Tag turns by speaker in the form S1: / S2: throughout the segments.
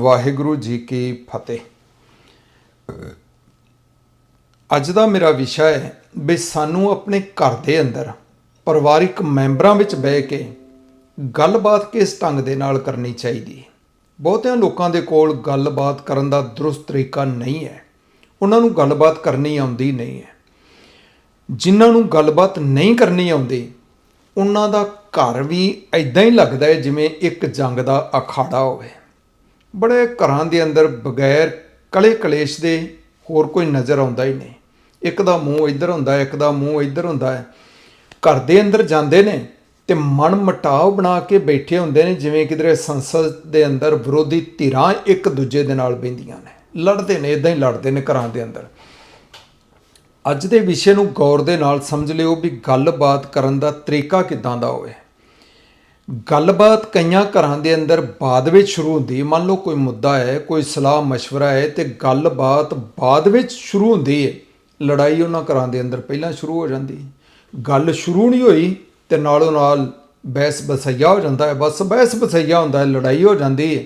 S1: ਵਾਹਿਗੁਰੂ ਜੀ ਕੀ ਫਤਿਹ। ਅੱਜ ਦਾ ਮੇਰਾ ਵਿਸ਼ਾ ਹੈ ਵੀ ਸਾਨੂੰ ਆਪਣੇ ਘਰ ਦੇ ਅੰਦਰ ਪਰਿਵਾਰਿਕ ਮੈਂਬਰਾਂ ਵਿੱਚ ਬਹਿ ਕੇ ਗੱਲਬਾਤ ਕਿਸ ਢੰਗ ਦੇ ਨਾਲ ਕਰਨੀ ਚਾਹੀਦੀ ਹੈ। ਬਹੁਤਿਆਂ ਲੋਕਾਂ ਦੇ ਕੋਲ ਗੱਲਬਾਤ ਕਰਨ ਦਾ ਦਰੁਸਤ ਤਰੀਕਾ ਨਹੀਂ ਹੈ। ਉਹਨਾਂ ਨੂੰ ਗੱਲਬਾਤ ਕਰਨੀ ਆਉਂਦੀ ਨਹੀਂ ਹੈ। ਜਿਨ੍ਹਾਂ ਨੂੰ ਗੱਲਬਾਤ ਨਹੀਂ ਕਰਨੀ ਆਉਂਦੀ, ਉਹਨਾਂ ਦਾ ਘਰ ਵੀ ਐਦਾਂ ਹੀ ਲੱਗਦਾ ਹੈ ਜਿਵੇਂ ਇੱਕ ਜੰਗ ਦਾ ਅਖਾੜਾ ਹੋਵੇ। ਬੜੇ ਘਰਾਂ ਦੇ ਅੰਦਰ ਬਗੈਰ ਕਲੇ ਕਲੇਸ਼ ਦੇ ਹੋਰ ਕੋਈ ਨਜ਼ਰ ਆਉਂਦਾ ਹੀ ਨਹੀਂ। ਇੱਕ ਦਾ ਮੂੰਹ ਇੱਧਰ ਹੁੰਦਾ ਹੈ ਇੱਕ ਦਾ ਮੂੰਹ ਇੱਧਰ ਹੁੰਦਾ ਹੈ। ਘਰ ਦੇ ਅੰਦਰ ਜਾਂਦੇ ਨੇ ਤੇ ਮਨ ਮਟਾਵ ਬਣਾ ਕੇ ਬੈਠੇ ਹੁੰਦੇ ਨੇ, ਜਿਵੇਂ ਕਿਧਰੇ ਸੰਸਦ ਦੇ ਅੰਦਰ ਵਿਰੋਧੀ ਧਿਰਾਂ ਇੱਕ ਦੂਜੇ ਦੇ ਨਾਲ ਬੈਂਦੀਆਂ ਨੇ। ਲੜਦੇ ਨੇ ਇਦਾਂ ਹੀ ਲੜਦੇ ਨੇ ਘਰਾਂ ਦੇ ਅੰਦਰ। ਅੱਜ ਦੇ ਵਿਸ਼ੇ ਨੂੰ ਗੌਰ ਦੇ ਨਾਲ ਸਮਝ ਲਿਓ ਵੀ ਗੱਲਬਾਤ ਕਰਨ ਦਾ ਤਰੀਕਾ ਕਿਦਾਂ ਦਾ ਹੋਵੇ। ਗੱਲਬਾਤ ਕਈਆਂ ਘਰਾਂ ਦੇ ਅੰਦਰ ਬਾਅਦ ਵਿੱਚ ਸ਼ੁਰੂ ਹੁੰਦੀ ਹੈ ਮੰਨ ਲਓ ਕੋਈ ਮੁੱਦਾ ਹੈ ਕੋਈ ਸਲਾਹ مشورہ ਹੈ ਤੇ ਗੱਲਬਾਤ ਬਾਅਦ ਵਿੱਚ ਸ਼ੁਰੂ ਹੁੰਦੀ ਹੈ ਲੜਾਈ ਉਹਨਾਂ ਘਰਾਂ ਦੇ ਅੰਦਰ ਪਹਿਲਾਂ ਸ਼ੁਰੂ ਹੋ ਜਾਂਦੀ ਹੈ ਗੱਲ ਸ਼ੁਰੂ ਨਹੀਂ ਹੋਈ ਤੇ ਨਾਲੋਂ ਨਾਲ ਬਹਿਸ ਬਸਈਆ ਹੋ ਜਾਂਦਾ ਹੈ ਬਸ ਬਹਿਸ ਬਸਈਆ ਹੁੰਦਾ ਹੈ ਲੜਾਈ ਹੋ ਜਾਂਦੀ ਹੈ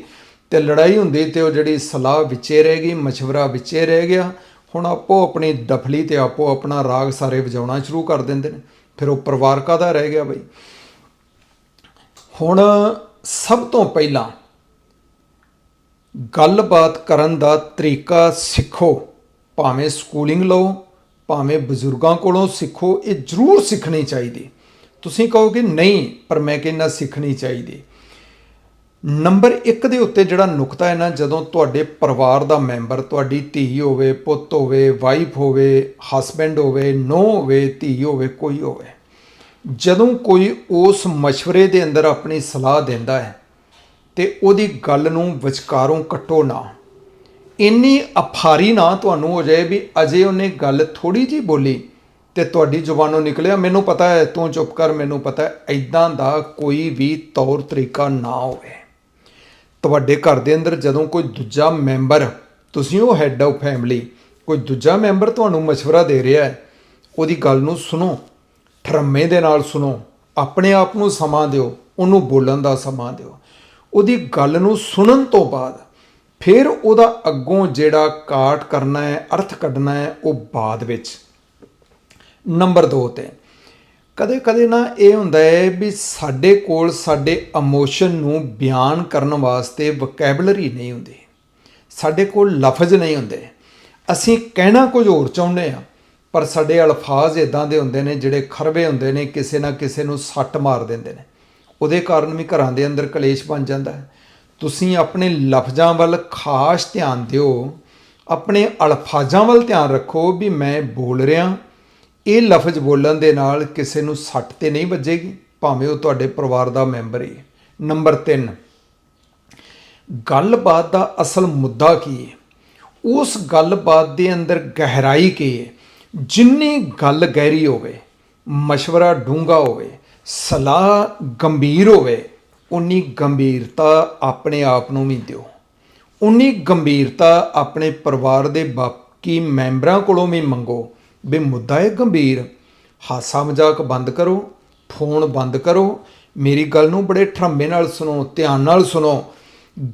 S1: ਤੇ ਲੜਾਈ ਹੁੰਦੀ ਤੇ ਉਹ ਜਿਹੜੀ ਸਲਾਹ ਵਿੱਚੇ ਰਹਿ ਗਈ مشورہ ਵਿੱਚੇ ਰਹਿ ਗਿਆ ਹੁਣ ਆਪੋ ਆਪਣੀ ਡਫਲੀ ਤੇ ਆਪੋ ਆਪਣਾ ਰਾਗ ਸਾਰੇ ਵਜਾਉਣਾ ਸ਼ੁਰੂ ਕਰ ਦਿੰਦੇ ਨੇ ਫਿਰ ਉਹ ਪਰਿਵਾਰ ਕਾਹਦਾ ਰਹਿ ਗਿਆ ਬਈ ਹੁਣ ਸਭ ਤੋਂ ਪਹਿਲਾਂ ਗੱਲਬਾਤ ਕਰਨ ਦਾ ਤਰੀਕਾ ਸਿੱਖੋ। ਭਾਵੇਂ ਸਕੂਲਿੰਗ ਲਓ, ਭਾਵੇਂ ਬਜ਼ੁਰਗਾਂ ਕੋਲੋਂ ਸਿੱਖੋ, ਇਹ ਜ਼ਰੂਰ ਸਿੱਖਣੀ ਚਾਹੀਦੀ। ਤੁਸੀਂ ਕਹੋਗੇ, ਨਹੀਂ, ਪਰ ਮੈਂ ਕਹਿੰਦਾ ਸਿੱਖਣੀ ਚਾਹੀਦੀ। ਨੰਬਰ 1 ਦੇ ਉੱਤੇ ਜਿਹੜਾ ਨੁਕਤਾ ਹੈ ਨਾ, ਜਦੋਂ ਤੁਹਾਡੇ ਪਰਿਵਾਰ ਦਾ ਮੈਂਬਰ ਤੁਹਾਡੀ ਧੀ ਹੋਵੇ, ਪੁੱਤ ਹੋਵੇ ਵਾਈਫ ਹੋਵੇ ਹਸਬੈਂਡ ਹੋਵੇ ਨੋ ਹੋਵੇ, ਧੀ ਹੋਵੇ, ਕੋਈ ਹੋਵੇ। ਜਦੋਂ ਕੋਈ ਉਸ مشਵਰੇ ਦੇ ਅੰਦਰ ਆਪਣੀ ਸਲਾਹ ਦਿੰਦਾ ਹੈ ਤੇ ਉਹਦੀ ਗੱਲ ਨੂੰ ਵਿਚਕਾਰੋਂ ਕੱਟੋ ਨਾ। ਇੰਨੀ ਅਫਾਰੀ ਨਾ ਤੁਹਾਨੂੰ ਹੋ ਜਾਏ ਵੀ ਅਜੇ ਉਹਨੇ ਗੱਲ ਥੋੜੀ ਜੀ ਬੋਲੀ ਤੇ ਤੁਹਾਡੀ ਜ਼ੁਬਾਨੋਂ ਨਿਕਲਿਆ, ਮੈਨੂੰ ਪਤਾ ਹੈ, ਤੂੰ ਚੁੱਪ ਕਰ, ਮੈਨੂੰ ਪਤਾ ਹੈ ਐਦਾਂ ਦਾ ਕੋਈ ਵੀ ਤੌਰ ਤਰੀਕਾ ਨਾ ਹੋਵੇ। ਤੁਹਾਡੇ ਘਰ ਦੇ ਅੰਦਰ ਜਦੋਂ ਕੋਈ ਦੂਜਾ ਮੈਂਬਰ, ਤੁਸੀਂ ਉਹ ਹੈੱਡ ਆਫ ਫੈਮਿਲੀ ਕੋਈ ਦੂਜਾ ਮੈਂਬਰ ਤੁਹਾਨੂੰ مشਵਰਾ ਦੇ ਰਿਹਾ ਹੈ, ਉਹਦੀ ਗੱਲ ਨੂੰ ਸੁਣੋ। ਠਰਮੇ ਦੇ ਨਾਲ ਸੁਣੋ, ਆਪਣੇ ਆਪ ਨੂੰ ਸਮਾਂ ਦਿਓ, ਉਹਨੂੰ ਬੋਲਣ ਦਾ ਸਮਾਂ ਦਿਓ। ਉਹਦੀ ਗੱਲ ਨੂੰ ਸੁਣਨ ਤੋਂ ਬਾਅਦ ਫਿਰ ਉਹਦਾ ਅੱਗੋਂ ਜਿਹੜਾ ਕਾਟ ਕਰਨਾ ਹੈ, ਅਰਥ ਕੱਢਣਾ ਹੈ, ਉਹ ਬਾਅਦ ਵਿੱਚ। ਨੰਬਰ 2 ਤੇ ਕਦੇ ਕਦੇ ਨਾ ਇਹ ਹੁੰਦਾ ਹੈ ਵੀ ਸਾਡੇ ਕੋਲ ਸਾਡੇ ਇਮੋਸ਼ਨ ਨੂੰ ਬਿਆਨ ਕਰਨ ਵਾਸਤੇ ਵੋਕੈਬਲਰੀ ਨਹੀਂ ਹੁੰਦੀ। ਸਾਡੇ ਕੋਲ ਲਫ਼ਜ਼ ਨਹੀਂ ਹੁੰਦੇ। ਅਸੀਂ ਕਹਿਣਾ ਕੁਝ ਹੋਰ ਚਾਹੁੰਦੇ ਆ ਪਰ ਸਾਡੇ ਅਲਫਾਜ਼ ਇਦਾਂ ਦੇ ਹੁੰਦੇ ਨੇ ਜਿਹੜੇ ਖਰਵੇ ਹੁੰਦੇ ਨੇ, ਕਿਸੇ ਨਾ ਕਿਸੇ ਨੂੰ ਸੱਟ ਮਾਰ ਦਿੰਦੇ ਨੇ। ਉਹਦੇ ਕਾਰਨ ਵੀ ਘਰਾਂ ਦੇ ਅੰਦਰ ਕਲੇਸ਼ ਬਣ ਜਾਂਦਾ ਹੈ। ਤੁਸੀਂ ਆਪਣੇ ਲਫ਼ਜ਼ਾਂ ਵੱਲ ਖਾਸ ਧਿਆਨ ਦਿਓ। ਆਪਣੇ ਅਲਫਾਜ਼ਾਂ ਵੱਲ ਧਿਆਨ ਰੱਖੋ ਵੀ ਮੈਂ ਬੋਲ ਰਿਹਾ। ਇਹ ਲਫ਼ਜ਼ ਬੋਲਣ ਦੇ ਨਾਲ ਕਿਸੇ ਨੂੰ ਸੱਟ ਤੇ ਨਹੀਂ ਵੱਜੇਗੀ, ਭਾਵੇਂ ਉਹ ਤੁਹਾਡੇ ਪਰਿਵਾਰ ਦਾ ਮੈਂਬਰ ਹੀ ਹੈ। ਨੰਬਰ 3 ਗੱਲਬਾਤ ਦਾ ਅਸਲ ਮੁੱਦਾ ਕੀ ਹੈ? ਉਸ ਗੱਲਬਾਤ ਦੇ ਅੰਦਰ ਗਹਿਰਾਈ ਕੀ ਹੈ? ਜਿੰਨੀ ਗੱਲ ਗਹਿਰੀ ਹੋਵੇ, ਮਸ਼ਵਰਾ ਡੂੰਘਾ ਹੋਵੇ, ਸਲਾਹ ਗੰਭੀਰ ਹੋਵੇ, ਉਨੀ ਗੰਭੀਰਤਾ ਆਪਣੇ ਆਪ ਨੂੰ ਵੀ ਦਿਓ। ਉਨੀ ਗੰਭੀਰਤਾ ਆਪਣੇ ਪਰਿਵਾਰ ਦੇ ਬਾਕੀ ਮੈਂਬਰਾਂ ਕੋਲੋਂ ਵੀ ਮੰਗੋ। ਵੀ ਮੁੱਦਾ ਹੈ ਗੰਭੀਰ, ਹਾਸਾ ਮਜ਼ਾਕ ਬੰਦ ਕਰੋ, ਫੋਨ ਬੰਦ ਕਰੋ, ਮੇਰੀ ਗੱਲ ਨੂੰ ਬੜੇ ਠਰਮੇ ਨਾਲ ਸੁਣੋ, ਧਿਆਨ ਨਾਲ ਸੁਣੋ।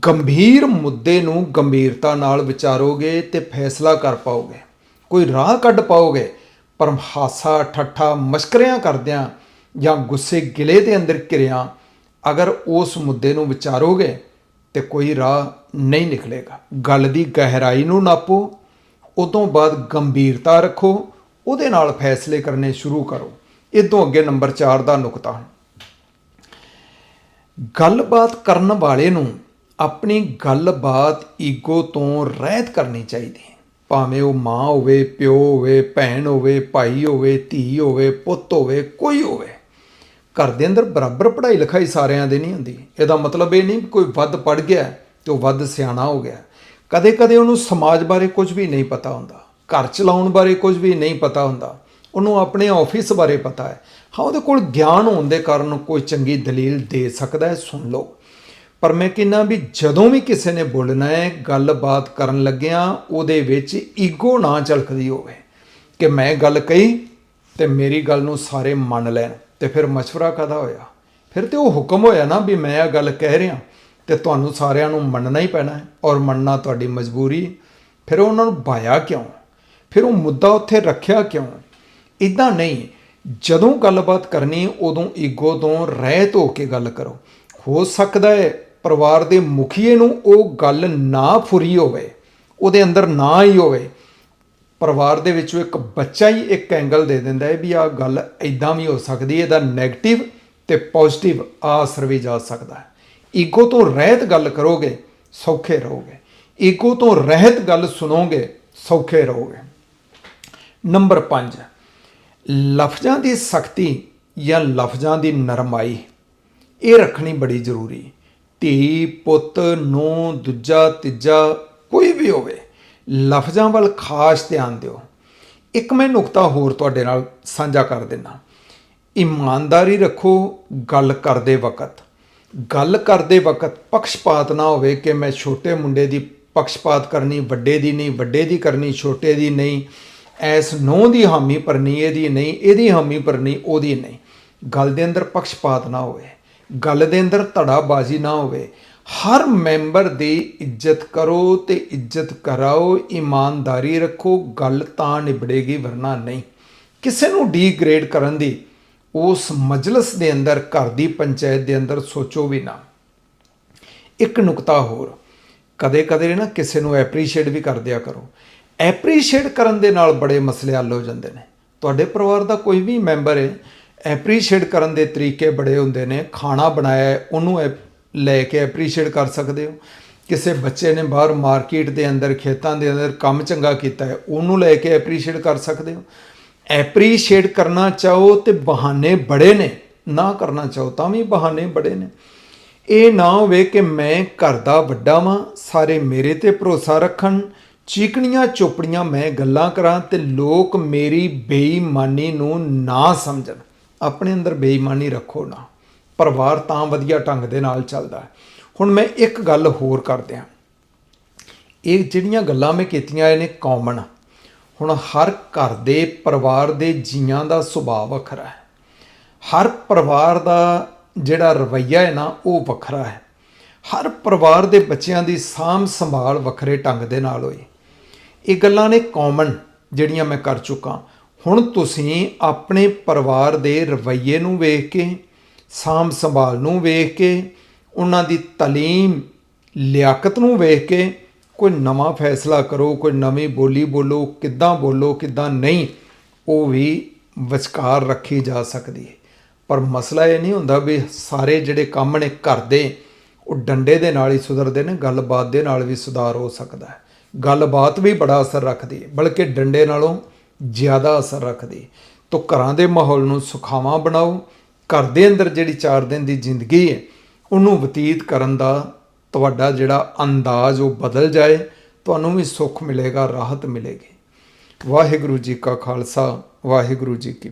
S1: ਗੰਭੀਰ ਮੁੱਦੇ ਨੂੰ ਗੰਭੀਰਤਾ ਨਾਲ ਵਿਚਾਰੋਗੇ ਤੇ ਫੈਸਲਾ ਕਰ ਪਾਓਗੇ। ਕੋਈ ਰਾਹ ਕੱਢ ਪਾਓਗੇ? ਪਰ ਹਾਸਾ ਠੱਠਾ ਮਸ਼ਕਰਿਆਂ ਕਰਦਿਆਂ ਜਾਂ ਗੁੱਸੇ ਗਿਲੇ ਦੇ ਅੰਦਰ ਘਿਰਿਆ, ਅਗਰ ਉਸ ਮੁੱਦੇ ਨੂੰ ਵਿਚਾਰੋਗੇ ਤੇ ਕੋਈ ਰਾਹ ਨਹੀਂ ਨਿਕਲੇਗਾ। ਗੱਲ ਦੀ ਗਹਿਰਾਈ ਨੂੰ ਨਾਪੋ, ਉਦੋਂ ਬਾਅਦ ਗੰਭੀਰਤਾ ਰੱਖੋ, ਉਹਦੇ ਨਾਲ ਫੈਸਲੇ ਕਰਨੇ ਸ਼ੁਰੂ ਕਰੋ। ਇਹ ਤੋਂ ਅੱਗੇ ਨੰਬਰ 4 ਦਾ ਨੁਕਤਾ ਗੱਲਬਾਤ ਕਰਨ ਵਾਲੇ ਨੂੰ ਆਪਣੀ ਗੱਲਬਾਤ ਈਗੋ ਤੋਂ ਰਹਿਤ ਕਰਨੀ ਚਾਹੀਦੀ ਹੈ। ਭਾਵੇਂ ਉਹ ਮਾਂ ਹੋਵੇ, ਪਿਓ ਹੋਵੇ, ਭੈਣ ਹੋਵੇ, ਭਾਈ ਹੋਵੇ, ਧੀ ਹੋਵੇ, ਪੁੱਤ ਹੋਵੇ, ਕੋਈ ਹੋਵੇ। ਘਰ ਦੇ ਅੰਦਰ ਬਰਾਬਰ ਪੜ੍ਹਾਈ ਲਿਖਾਈ ਸਾਰਿਆਂ ਦੇ ਨਹੀਂ ਹੁੰਦੀ। ਇਹਦਾ ਮਤਲਬ ਇਹ ਨਹੀਂ ਕੋਈ ਵੱਧ ਪੜ੍ਹ ਗਿਆ ਤੇ ਉਹ ਵੱਧ ਸਿਆਣਾ ਹੋ ਗਿਆ। ਕਦੇ ਕਦੇ ਉਹਨੂੰ ਸਮਾਜ ਬਾਰੇ ਕੁਝ ਵੀ ਨਹੀਂ ਪਤਾ ਹੁੰਦਾ। ਘਰ ਚਲਾਉਣ ਬਾਰੇ ਕੁਝ ਵੀ ਨਹੀਂ ਪਤਾ ਹੁੰਦਾ। ਉਹਨੂੰ ਆਪਣੇ ਆਫਿਸ ਬਾਰੇ ਪਤਾ ਹੈ। ਹਾਂ, ਉਹਦੇ ਕੋਲ ਗਿਆਨ ਹੋਣ ਦੇ ਕਾਰਨ ਕੋਈ ਚੰਗੀ ਦਲੀਲ ਦੇ ਸਕਦਾ ਹੈ, ਸੁਣ ਲਓ। ਪਰ ਮੈਂ ਕਹਿੰਦਾ ਵੀ ਜਦੋਂ ਵੀ ਕਿਸੇ ਨੇ ਬੋਲਣਾ ਹੈ, ਗੱਲਬਾਤ ਕਰਨ ਲੱਗਿਆਂ ਉਹਦੇ ਵਿੱਚ ਈਗੋ ਨਾ ਝਲਕਦੀ ਹੋਵੇ। ਕਿ ਮੈਂ ਗੱਲ ਕਹੀ ਤੇ ਮੇਰੀ ਗੱਲ ਨੂੰ ਸਾਰੇ ਮੰਨ ਲੈਣ ਤੇ ਫਿਰ ਮਸ਼ਵਰਾ ਕਦਾ ਹੋਇਆ? ਫਿਰ ਤੇ ਉਹ ਹੁਕਮ ਹੋਇਆ ਨਾ ਵੀ ਮੈਂ ਇਹ ਗੱਲ ਕਹਿ ਰਿਹਾ ਤੇ ਤੁਹਾਨੂੰ ਸਾਰਿਆਂ ਨੂੰ ਮੰਨਣਾ ਹੀ ਪੈਣਾ ਹੈ ਔਰ ਮੰਨਣਾ ਤੁਹਾਡੀ ਮਜਬੂਰੀ। ਫਿਰ ਉਹਨਾਂ ਨੂੰ ਭਾਇਆ ਕਿਉਂ? ਫਿਰ ਉਹ ਮੁੱਦਾ ਉੱਥੇ ਰੱਖਿਆ ਕਿਉਂ? ਇਦਾਂ ਨਹੀਂ, ਜਦੋਂ ਗੱਲਬਾਤ ਕਰਨੀ ਉਦੋਂ ਈਗੋ ਤੋਂ ਰਹਿਤ ਹੋ ਕੇ ਗੱਲ ਕਰੋ। ਹੋ ਸਕਦਾ ਹੈ ਪਰਿਵਾਰ ਦੇ ਮੁਖੀਏ ਨੂੰ ਉਹ ਗੱਲ ਨਾ ਫੁਰੀ ਹੋਵੇ, ਉਹਦੇ ਅੰਦਰ ਨਾ ਹੀ ਹੋਵੇ, ਪਰਿਵਾਰ ਦੇ ਵਿੱਚੋਂ ਇੱਕ ਬੱਚਾ ਹੀ ਇੱਕ ਐਂਗਲ ਦੇ ਦਿੰਦਾ ਹੈ ਵੀ ਆਹ ਗੱਲ ਇਦਾਂ ਵੀ ਹੋ ਸਕਦੀ ਹੈ, ਇਹਦਾ 네ਗੇਟਿਵ ਤੇ ਪੋਜ਼ਿਟਿਵ ਆ ਅਸਰ ਵੀ ਜਾ ਸਕਦਾ ਹੈ। ਈਗੋ ਤੋਂ ਰਹਿਤ ਗੱਲ ਕਰੋਗੇ, ਸੌਖੇ ਰਹੋਗੇ। ਈਗੋ ਤੋਂ ਰਹਿਤ ਗੱਲ ਸੁਣੋਗੇ, ਸੌਖੇ ਰਹੋਗੇ। ਨੰਬਰ 5 ਲਫ਼ਜ਼ਾਂ ਦੀ ਸਖਤੀ ਜਾਂ ਲਫ਼ਜ਼ਾਂ ਦੀ ਨਰਮਾਈ, ਇਹ ਰੱਖਣੀ ਬੜੀ ਜ਼ਰੂਰੀ ਹੈ। ਧੀ ਪੁੱਤ ਨੂੰ ਦੂਜਾ ਤੀਜਾ ਕੋਈ ਵੀ ਹੋਵੇ, ਲਫ਼ਜ਼ਾਂ ਵੱਲ ਖਾਸ ਧਿਆਨ ਦਿਓ। ਇੱਕ ਮੈਂ ਨੁਕਤਾ ਹੋਰ ਤੁਹਾਡੇ ਨਾਲ ਸਾਂਝਾ ਕਰ ਦਿੰਦਾ। ਇਮਾਨਦਾਰੀ ਰੱਖੋ ਗੱਲ ਕਰਦੇ ਵਕਤ। ਗੱਲ ਕਰਦੇ ਵਕਤ ਪਕਸ਼ਪਾਤ ਨਾ ਹੋਵੇ ਕਿ ਮੈਂ ਛੋਟੇ ਮੁੰਡੇ ਦੀ ਪਕਸ਼ਪਾਤ ਕਰਨੀ, ਵੱਡੇ ਦੀ ਨਹੀਂ, ਵੱਡੇ ਦੀ ਕਰਨੀ, ਛੋਟੇ ਦੀ ਨਹੀਂ, ਐਸ ਨੌ ਦੀ ਹਾਮੀ ਭਰਨੀ, ਇਹਦੀ ਨਹੀਂ, ਇਹਦੀ ਹਾਮੀ ਭਰਨੀ, ਉਹਦੀ ਨਹੀਂ। ਗੱਲ ਦੇ ਅੰਦਰ ਪਕਸ਼ਪਾਤ ਨਾ ਹੋਵੇ। ਗੱਲ ਦੇ ਅੰਦਰ ਧੜਾਬਾਜ਼ੀ ਨਾ ਹੋਵੇ। ਹਰ ਮੈਂਬਰ ਦੀ ਇੱਜ਼ਤ ਕਰੋ ਤੇ ਇੱਜ਼ਤ ਕਰਾਓ, ਇਮਾਨਦਾਰੀ ਰੱਖੋ, ਗੱਲ ਤਾਂ ਨਿਬੜੇਗੀ ਵਰਨਾ ਨਹੀਂ। ਕਿਸੇ ਨੂੰ ਡੀਗ੍ਰੇਡ ਕਰਨ ਦੀ, ਉਸ ਮਜਲਿਸ ਦੇ ਅੰਦਰ, ਘਰ ਦੀ ਪੰਚਾਇਤ ਦੇ ਅੰਦਰ ਸੋਚੋ ਵੀ ਨਾ। ਇੱਕ ਨੁਕਤਾ ਹੋਰ ਕਦੇ ਕਦੇ ਨਾ ਕਿਸੇ ਨੂੰ ਐਪਰੀਸ਼ੀਏਟ ਵੀ ਕਰ ਦਿਆ ਕਰੋ। ਐਪਰੀਸ਼ੀਏਟ ਕਰਨ ਦੇ ਨਾਲ ਬੜੇ ਮਸਲੇ ਹੱਲ ਹੋ ਜਾਂਦੇ ਨੇ। ਤੁਹਾਡੇ ਪਰਿਵਾਰ ਦਾ ਕੋਈ ਵੀ ਮੈਂਬਰ ਹੈ ਐਪਰੀਸ਼ੀਏਟ ਕਰਨ ਦੇ ਤਰੀਕੇ ਬੜੇ ਹੁੰਦੇ ਨੇ, ਖਾਣਾ ਬਣਾਇਆ ਉਹਨੂੰ ਐ- ਲੈ ਕੇ ਐਪਰੀਸ਼ੀਏਟ ਕਰ ਸਕਦੇ ਹੋ। ਕਿਸੇ ਬੱਚੇ ਨੇ ਬਾਹਰ ਮਾਰਕੀਟ ਦੇ ਅੰਦਰ, ਖੇਤਾਂ ਦੇ ਅੰਦਰ ਕੰਮ ਚੰਗਾ ਕੀਤਾ ਹੈ, ਉਹਨੂੰ ਲੈ ਕੇ ਐਪਰੀਸ਼ੀਏਟ ਕਰ ਸਕਦੇ ਹੋ। ਐਪਰੀਸ਼ੀਏਟ ਕਰਨਾ ਚਾਹੋ ਤੇ ਬਹਾਨੇ ਬੜੇ ਨੇ, ਨਾ ਕਰਨਾ ਚਾਹੋ ਤਾਂ ਵੀ ਬਹਾਨੇ ਬੜੇ ਨੇ। ਇਹ ਨਾ ਹੋਵੇ ਕਿ ਮੈਂ ਘਰ ਦਾ ਵੱਡਾ ਵਾਂ, ਸਾਰੇ ਮੇਰੇ ਤੇ ਭਰੋਸਾ ਰੱਖਣ, ਚੀਕਣੀਆਂ ਚੋਪੜੀਆਂ ਮੈਂ ਗੱਲਾਂ ਕਰਾਂ ਤੇ ਲੋਕ ਮੇਰੀ ਬੇਈਮਾਨੀ ਨੂੰ ਨਾ ਸਮਝਣ। ਆਪਣੇ ਅੰਦਰ ਬੇਈਮਾਨੀ ਰੱਖੋ ਨਾ। ਪਰਿਵਾਰ ਤਾਂ ਵਧੀਆ ਢੰਗ ਦੇ ਨਾਲ ਚੱਲਦਾ ਹੁਣ ਮੈਂ ਇੱਕ ਗੱਲ ਹੋਰ ਕਰਦਿਆਂ ਇਹ ਜਿਹੜੀਆਂ ਗੱਲਾਂ ਮੈਂ ਕੀਤੀਆਂ, ਇਹ ਨੇ ਕਾਮਨ ਹੁਣ ਹਰ ਘਰ ਦੇ ਪਰਿਵਾਰ ਦੇ ਜੀਆਂ ਦਾ ਸੁਭਾਅ ਵੱਖਰਾ ਹੈ। ਹਰ ਪਰਿਵਾਰ ਦਾ ਜਿਹੜਾ ਰਵੱਈਆ ਹੈ ਨਾ, ਉਹ ਵੱਖਰਾ ਹੈ। ਹਰ ਪਰਿਵਾਰ ਦੇ ਬੱਚਿਆਂ ਦੀ ਸਾਂਭ ਸੰਭਾਲ ਵੱਖਰੇ ਢੰਗ ਦੇ ਨਾਲ ਹੋਈ ਇਹ ਗੱਲਾਂ ਨੇ ਕਾਮਨ ਜਿਹੜੀਆਂ ਮੈਂ ਕਰ ਚੁੱਕਾ। ਹੁਣ ਤੁਸੀਂ ਆਪਣੇ ਪਰਿਵਾਰ ਦੇ ਰਵੱਈਏ ਨੂੰ ਵੇਖ ਕੇ, ਸਾਂਭ ਸੰਭਾਲ ਨੂੰ ਵੇਖ ਕੇ, ਉਹਨਾਂ ਦੀ ਤਾਲੀਮ, ਲਿਆਕਤ ਨੂੰ ਵੇਖ ਕੇ ਕੋਈ ਨਵਾਂ ਫੈਸਲਾ ਕਰੋ, ਕੋਈ ਨਵੀਂ ਬੋਲੀ ਬੋਲੋ, ਕਿੱਦਾਂ ਬੋਲੋ, ਕਿੱਦਾਂ ਨਹੀਂ, ਉਹ ਵੀ ਵਿਚਕਾਰ ਰੱਖੀ ਜਾ ਸਕਦੀ ਹੈ। ਪਰ ਮਸਲਾ ਇਹ ਨਹੀਂ ਹੁੰਦਾ ਵੀ ਸਾਰੇ ਜਿਹੜੇ ਕੰਮ ਨੇ ਘਰ ਦੇ, ਉਹ ਡੰਡੇ ਦੇ ਨਾਲ ਹੀ ਸੁਧਰਦੇ ਨੇ, ਗੱਲਬਾਤ ਦੇ ਨਾਲ ਵੀ ਸੁਧਾਰ ਹੋ ਸਕਦਾ ਹੈ। ਗੱਲਬਾਤ ਵੀ ਬੜਾ ਅਸਰ ਰੱਖਦੀ ਹੈ, ਬਲਕਿ ਡੰਡੇ ਨਾਲੋਂ ਜ਼ਿਆਦਾ ਅਸਰ ਰੱਖਦੀ। ਹੈ ਘਰਾਂ ਦੇ ਮਾਹੌਲ ਨੂੰ ਸੁਖਾਵਾਂ ਬਣਾਓ। ਘਰ ਦੇ ਅੰਦਰ ਜਿਹੜੀ 4 ਦਿਨ ਦੀ ਜ਼ਿੰਦਗੀ ਹੈ, ਉਹਨੂੰ ਬਤੀਤ ਕਰਨ ਦਾ ਤੁਹਾਡਾ ਜਿਹੜਾ ਅੰਦਾਜ਼ ਉਹ ਬਦਲ ਜਾਏ, ਤੁਹਾਨੂੰ ਵੀ ਸੁੱਖ ਮਿਲੇਗਾ, ਰਾਹਤ ਮਿਲੇਗੀ। ਵਾਹਿਗੁਰੂ ਜੀ ਕਾ ਖਾਲਸਾ, ਵਾਹਿਗੁਰੂ ਜੀ ਕੀ